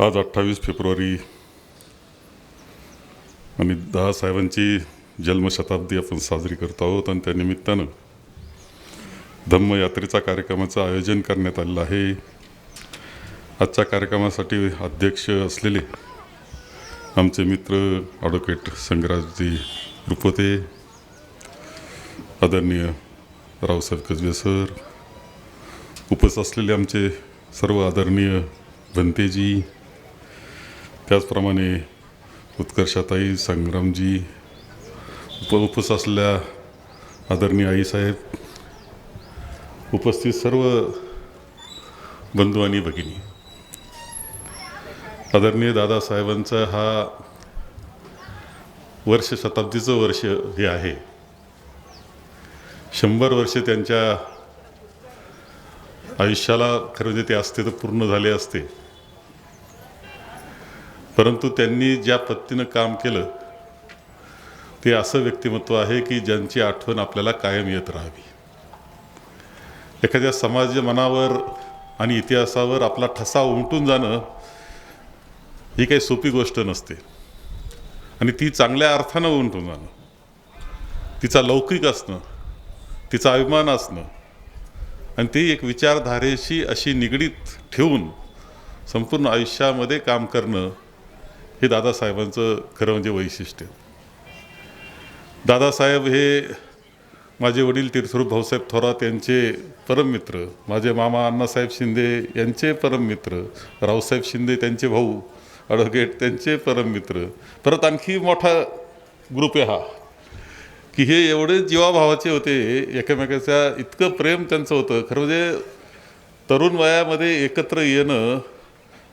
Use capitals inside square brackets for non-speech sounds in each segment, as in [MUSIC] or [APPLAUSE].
आज अठ्ठावीस फेब्रुवारी आणि दहा साहेबांची जन्मशताब्दी आपण साजरी करत आहोत आणि त्यानिमित्तानं धम्मयात्रेचा कार्यक्रमाचं आयोजन करण्यात आलेलं आहे. आजच्या कार्यक्रमासाठी अध्यक्ष असलेले आमचे मित्र ॲडव्होकेट संग्राजी रुपते आदरणीय रावसाहेब कसबे सर उपस्थित असलेले आमचे सर्व आदरणीय भंतेजी त्याचप्रमाणे उत्कर्षाताई संग्रामजी उप उपस असलेल्या आदरणीय आईसाहेब उपस्थित सर्व बंधू आणि भगिनी. आदरणीय दादासाहेबांचा हा वर्ष शताब्दीचं वर्ष हे आहे. शंभर वर्ष त्यांच्या आयुष्याला खरं म्हणजे ते असते तर पूर्ण झाले असते. परंतु त्यांनी ज्या पद्धतीनं काम केलं ते असं व्यक्तिमत्व आहे की ज्यांची आठवण आपल्याला कायम येत राहावी. एखाद्या समाज मनावर आणि इतिहासावर आपला ठसा उमटून जाणं ही काही सोपी गोष्ट नसते. आणि ती चांगल्या अर्थानं उमटून जाणं तिचा लौकिक असणं तिचा अभिमान असणं आणि ती एक विचारधारेशी अशी निगडीत ठेवून संपूर्ण आयुष्यामध्ये काम करणं हे दादासाहेबांचं खरं म्हणजे वैशिष्ट्य. दादासाहेब हे माझे वडील तीर्थरूप भाऊसाहेब थोरात यांचे परममित्र माझे मामा अण्णासाहेब शिंदे यांचे परममित्र रावसाहेब शिंदे त्यांचे भाऊ ॲडव्होकेट त्यांचे परममित्र. परत आणखी मोठा ग्रुप आहे हा की हे एवढे जीवाभावाचे होते एकमेकाच्या इतकं प्रेम त्यांचं होतं. खरं म्हणजे तरुण वयामध्ये एकत्र येणं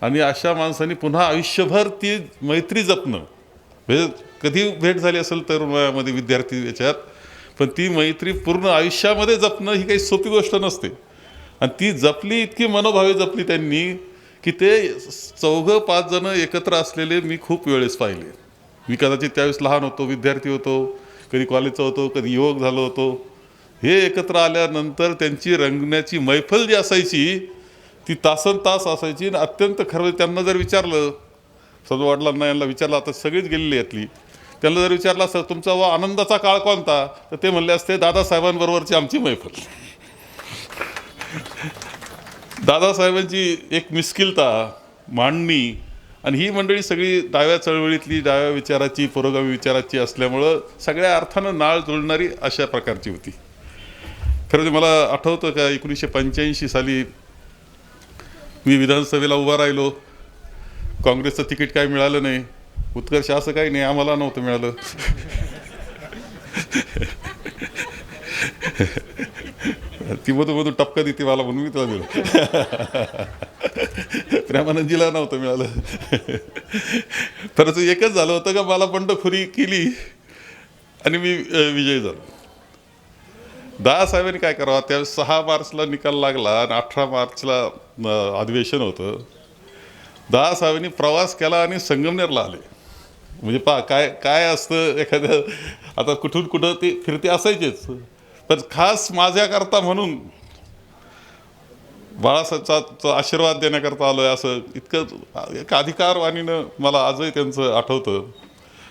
आणि अशा माणसांनी पुन्हा आयुष्यभर ती मैत्री जपणं. म्हणजे कधी भेट झाली असेल तरुण वयामध्ये विद्यार्थी याच्यात पण ती मैत्री पूर्ण आयुष्यामध्ये जपणं ही काही सोपी गोष्ट नसते. आणि ती जपली इतकी मनोभावे जपली त्यांनी की ते चौघं पाच जणं एकत्र असलेले मी खूप वेळेस पाहिले. मी कदाचित त्यावेळेस लहान होतो विद्यार्थी होतो कधी कॉलेजचा होतो कधी युवक झालो होतो. हे एकत्र आल्यानंतर त्यांची रंगण्याची मैफल जी असायची ती तासन तास असायची आणि अत्यंत खरं त्यांना जर विचारलं समजा वडिलांना यांना विचारलं आता सगळीच गेलेली यातली त्यांना जर विचारलं सर तुमचा व आनंदाचा काळ कोणता? तर ते म्हणले असते दादासाहेबांबरोबरची आमची मैफल. दादासाहेबांची एक मिस्किलता मांडणी आणि ही मंडळी सगळी डाव्या चळवळीतली डाव्या विचाराची पुरोगामी विचाराची असल्यामुळं सगळ्या अर्थानं नाळ जुळणारी अशा प्रकारची होती. खरं ते मला आठवतं का एकोणीसशे पंच्याऐंशी साली मी विधानसभेला उभा राहिलो. काँग्रेसचं तिकीट काही मिळालं नाही. उत्कर्ष असं काही नाही आम्हाला नव्हतं मिळालं. ती मधून मधून टपका देते मला म्हणून मी तुला दिलं. प्रेमानंदजीला नव्हतं मिळालं. परंतु एकच झालं होतं का मला बंडखोरी केली. आणि मी विजयी झालो. दहा साहेबांनी काय करावं? त्यावेळेस सहा मार्चला निकाल लागला आणि अठरा मार्चला अधिवेशन होतं. दहा साहेबांनी प्रवास केला आणि संगमनेरला आले. म्हणजे पा काय काय असतं एखाद्या आता कुठून कुठं ते फिरते असायचेच. पण खास माझ्याकरता म्हणून बाळासाहेबचा आशीर्वाद देण्याकरता आलो आहे असं इतकं एक अधिकारवाणीनं मला आजही त्यांचं आठवतं.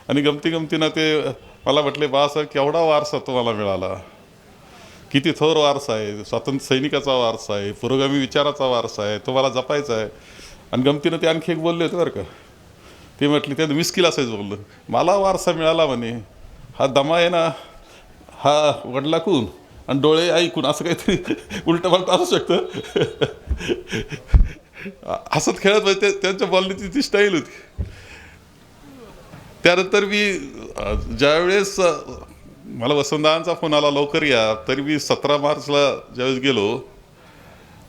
आणि गमती गमतीनं ते मला म्हटले बाळासाहेब केवढा वारसा तुम्हाला मिळाला? किती थोर वारसा आहे स्वातंत्र्य सैनिकाचा वारसा आहे पुरोगामी विचाराचा वारसा आहे तो मला जपायचा आहे. आणि गमतीनं ते आणखी एक बोलले होते बरं का. ते म्हटले ते मिस्किल असायचं बोललं. मला वारसा मिळाला म्हणे. हा दमा आहे ना हा वडलाकून आणि डोळे ऐकून असं काहीतरी [LAUGHS] उलटं पालटं असू शकतं. [LAUGHS] हसत खेळत म्हणजे त्यांच्या बॉलनीची ती स्टाईल होती. त्यानंतर मी ज्यावेळेस मला वसंतांचा फोन आला लवकर या. तरी मी सतरा मार्चला ज्यावेळेस गेलो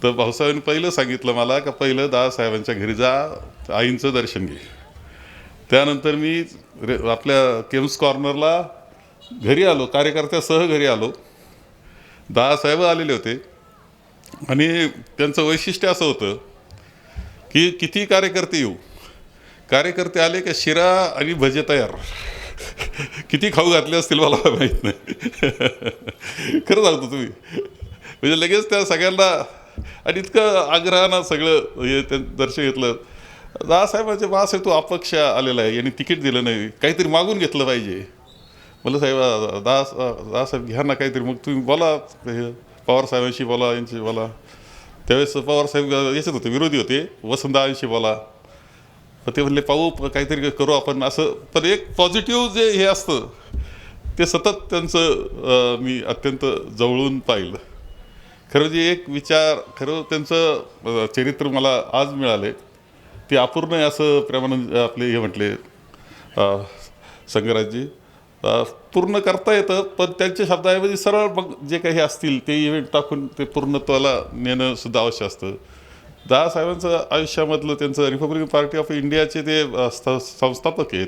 तर भाऊसाहेबांनी पहिलं सांगितलं मला का पहिलं दादासाहेबांच्या घरी जा आईंचं दर्शन घे. त्यानंतर मी रे आपल्या केम्स कॉर्नरला घरी आलो कार्यकर्त्यासह घरी आलो. दादासाहेब आलेले होते. आणि त्यांचं वैशिष्ट्य असं होतं की किती कार्यकर्ते येऊ? कार्यकर्ते आले का शिरा आणि भजे तयार. किती खाऊ घातले असतील मला माहीत नाही. खरं सांगतो तुम्ही. म्हणजे लगेच त्या सगळ्यांना आणि इतकं आग्रहानं सगळं हे ते दर्शन घेतलं. दादासाहेबांचे बाळासाहेब तो अपक्ष आलेला आहे. यांनी तिकीट दिलं नाही. काहीतरी मागून घेतलं पाहिजे. म्हणलं साहेब दास दासाहेब घ्या ना काहीतरी. मग तुम्ही बोला पवार साहेबांशी बोला यांशी बोला. त्यावेळेस पवार साहेब याच्यात होते विरोधी होते. वसंतदादांशी बोला. मग ते म्हणले पाहू काहीतरी करू आपण. असं पण एक पॉझिटिव्ह जे हे असतं ते सतत त्यांचं मी अत्यंत जवळून पाहिलं. खरं जे एक विचार खरं त्यांचं चरित्र मला आज मिळाले. ते अपूर्ण आहे असं प्रेमानंद आपले हे म्हटले संगराजजी पूर्ण करता येतं पण त्यांच्या शब्दाऐवजी सरळ मग जे काही असतील ते इव्हेंट टाकून ते पूर्णत्वाला नेणं सुद्धा आवश्यक असतं. दादासाहेबांचं आयुष्यामधलं त्यांचं रिपब्लिकन पार्टी ऑफ इंडियाचे ते संस्थापक आहेत.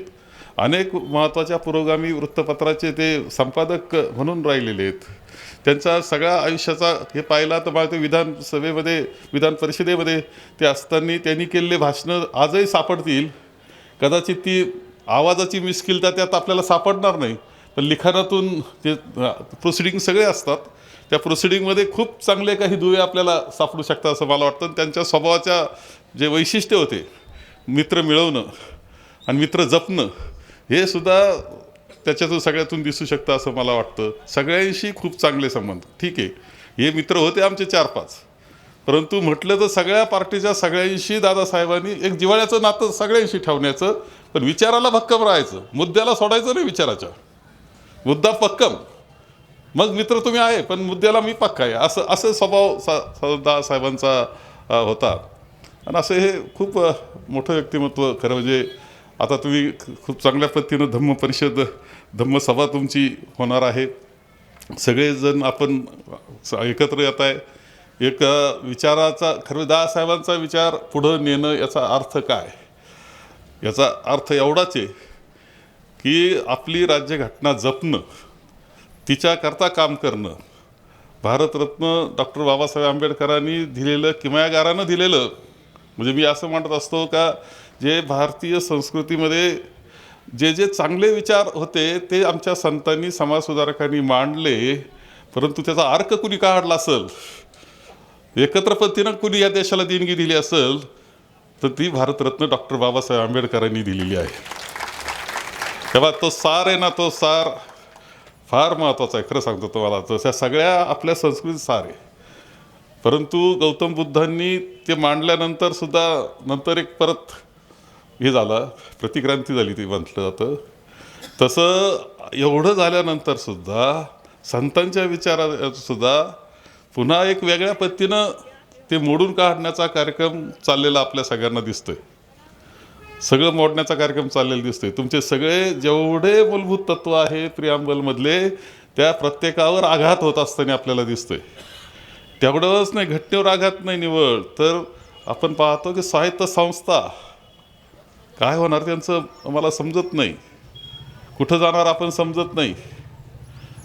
अनेक महत्त्वाच्या पुरोगामी वृत्तपत्राचे ते संपादक म्हणून राहिलेले आहेत. त्यांचा सगळ्या आयुष्याचा हे पाहिला तर मला ते विधानसभेमध्ये विधान परिषदेमध्ये ते असताना त्यांनी केलेले भाषणं आजही सापडतील. कदाचित ती आवाजाची मिस्किलता त्यात आपल्याला सापडणार नाही. पण लिखाणातून ते प्रोसिडिंग सगळे असतात. त्या प्रोसिडिंगमध्ये खूप चांगले काही दुवे आपल्याला सापडू शकतात असं मला वाटतं. आणि त्यांच्या स्वभावाच्या जे वैशिष्ट्य होते मित्र मिळवणं आणि मित्र जपणं हे सुद्धा त्याच्यातून सगळ्यातून दिसू शकतं असं मला वाटतं. सगळ्यांशी खूप चांगले संबंध. ठीक आहे. हे मित्र होते आमचे चार पाच परंतु म्हटलं तर सगळ्या पार्टीच्या सगळ्यांशी दादासाहेबांनी एक जिवाळ्याचं नातं सगळ्यांशी ठेवण्याचं पण विचाराला भक्कम राहायचं. मुद्द्याला सोडायचं नाही विचाराच्या. मुद्दा पक्कम. मग मित्र तुम्ही आहे पण मुद्द्याला मी पक्का आहे. असं असं स्वभाव सा सा- साहेबांचा होता. आणि असं हे खूप मोठं व्यक्तिमत्व खरं म्हणजे आता तुम्ही खूप चांगल्या पद्धतीनं धम्म परिषद धम्मसभा तुमची होणार आहे. सगळेजण आपण स- एकत्र येत आहे. एक विचाराचा खरं म्हणजे दादासाहेबांचा विचार पुढं नेणं याचा अर्थ काय? याचा अर्थ एवढाच आहे की आपली राज्यघटना जपणं तिच्याकरता काम करणं. भारतरत्न डॉक्टर बाबासाहेब आंबेडकरांनी दिलेलं किमयागारानं दिलेलं म्हणजे मी असं म्हणत असतो का जे भारतीय संस्कृतीमध्ये जे जे चांगले विचार होते ते आमच्या संतांनी समाजसुधारकांनी मांडले परंतु त्याचा अर्क कुणी काढला असेल? एकत्र पद्धतीनं कुणी या देशाला देणगी दिली असेल तर ती भारतरत्न डॉक्टर बाबासाहेब आंबेडकरांनी दिलेली आहे. तेव्हा तो सार आहे ना तो सार फार महत्त्वाचं आहे खरं सांगतो तुम्हाला. तसं सगळ्या आपल्या संस्कृतीत सार आहे. परंतु गौतम बुद्धांनी ते मांडल्यानंतर सुद्धा नंतर एक परत हे झालं प्रतिक्रांती झाली ती म्हटलं जातं. तसं एवढं झाल्यानंतर सुद्धा संतांच्या विचारात सुद्धा पुन्हा एक वेगळ्या पद्धतीनं ते मोडून काढण्याचा कार्यक्रम चाललेला आपल्या सगळ्यांना दिसतोय. सगळं मोडण्याचा कार्यक्रम चाललेला दिसतोय. तुमचे सगळे जेवढे मूलभूत तत्व आहे प्रियांबलमधले त्या प्रत्येकावर आघात होत असताना आपल्याला दिसतोय. तेवढंच नाही घटनेवर आघात नाही निवड. तर आपण पाहतो की साहित्य संस्था काय होणार त्यांचं मला समजत नाही. कुठं जाणार आपण समजत नाही.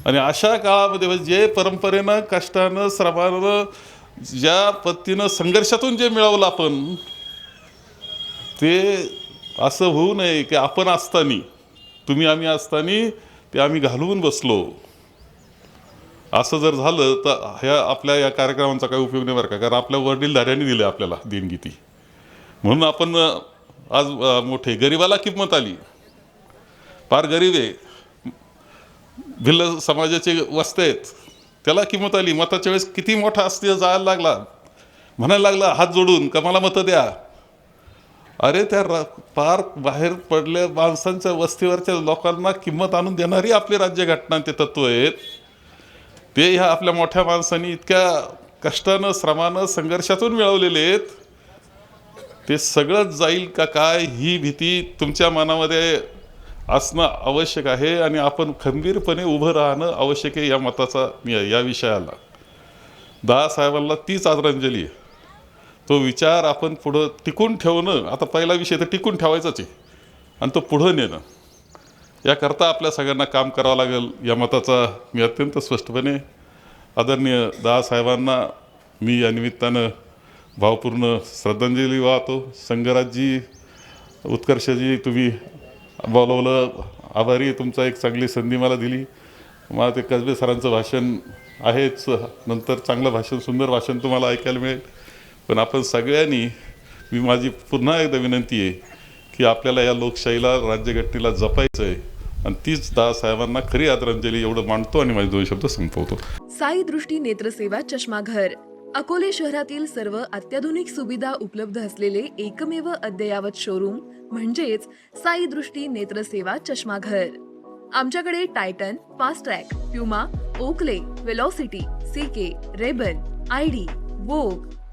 आणि अशा काळामध्ये म्हणजे जे परंपरेनं कष्टानं श्रमानं ज्या पद्धतीनं संघर्षातून जे मिळवलं आपण ते असं होऊ नये की आपण असताना तुम्ही आम्ही असताना ते आम्ही घालवून बसलो. असं जर झालं तर ह्या आपल्या या कार्यक्रमांचा काही उपयोग नाही बरं का कारण आपल्या वडीलधाऱ्यांनी दिलं आपल्याला देणगी ती म्हणून आपण आज मोठे गरिबाला किंमत आली. फार गरीब आहे. भिल्ल समाजाचे वस्ते आहेत. त्याला किंमत आली. मताच्या वेळेस किती मोठा असते जायला लागला. म्हणायला लागला हात जोडून का मला मतं द्या. अरे त्या रा पार बाहेर पडल्या माणसांच्या वस्तीवरच्या लोकांना किंमत आणून देणारी आपली राज्यघटनांचे तत्व आहेत. ते ह्या आपल्या मोठ्या माणसांनी इतक्या कष्टानं श्रमानं संघर्षातून मिळवलेले आहेत. ते सगळंच जाईल का काय ही भीती तुमच्या मनामध्ये असणं आवश्यक आहे आणि आपण खंबीरपणे उभं राहणं आवश्यक आहे या मताचा मी या विषयाला. दादासाहेबांना तीच आदरांजली आहे. तो विचार आपण पुढं टिकून ठेवणं आता पहिला विषय तर टिकून ठेवायचाच आहे. आणि तो पुढं नेणं. याकरता आपल्या सगळ्यांना काम करावं लागेल या मताचा मी अत्यंत स्पष्टपणे आदरणीय दादासाहेबांना मी या निमित्तानं भावपूर्ण श्रद्धांजली वाहतो. संगराजजी उत्कर्षजी तुम्ही बोलवलं आभारी तुमचा एक चांगली संधी मला दिली. मला ते कसबे सरांचं भाषण आहेच. नंतर चांगलं भाषण सुंदर भाषण तुम्हाला ऐकायला मिळेल. पण आपण सगळ्यांनी मी माझी पुन्हा एकदा विनंती आहे की आपल्याला या लोकशाहीला राज्यघटनेला जपायचं आहे आणि तीच दासाहेबांना खरी आदरांजली एवढं मांडतो आणि माझे दोन शब्द संपवतो. साई दृष्टी नेत्रसेवा चष्माघर अकोले शहरातील सर्व अत्याधुनिक सुविधा उपलब्ध असलेले एकमेव अद्ययावत शोरूम म्हणजेच साई दृष्टी नेत्रसेवा चष्माघर. आमच्याकडे Titan fast track Puma Oakley Velocity CK Ray Ban ID Vogue